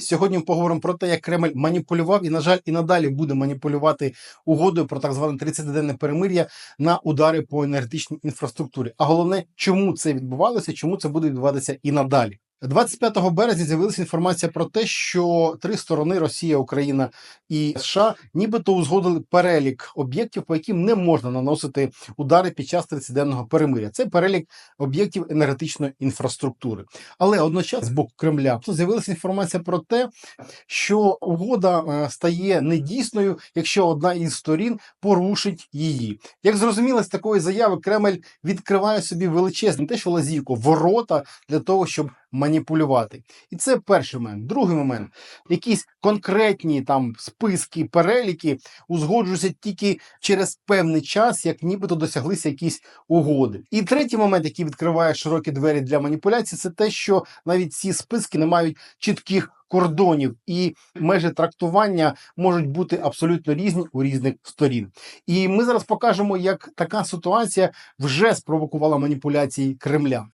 Сьогодні поговоримо про те, як Кремль маніпулював і, на жаль, і надалі буде маніпулювати угодою про так зване 30-денне перемир'я на удари по енергетичній інфраструктурі. А головне, чому це відбувалося, чому це буде відбуватися і надалі. 25 березня з'явилася інформація про те, що три сторони Росія, Україна і США нібито узгодили перелік об'єктів, по яким не можна наносити удари під час 30-денного перемиря. Це перелік об'єктів енергетичної інфраструктури. Але одночасно з боку Кремля з'явилася інформація про те, що угода е, стає недійсною, якщо одна із сторін порушить її. Як зрозуміло, з такої заяви Кремль відкриває собі величезне те, що лазівку, ворота для того, щоб маніпулювати. І це перший момент. Другий момент, якісь конкретні там списки, переліки узгоджуються тільки через певний час, як нібито досяглися якісь угоди. І третій момент, який відкриває широкі двері для маніпуляцій, це те, що навіть ці списки не мають чітких. Кордонів і межі трактування можуть бути абсолютно різні у різних сторін. І ми зараз покажемо, як така ситуація вже спровокувала маніпуляції Кремля.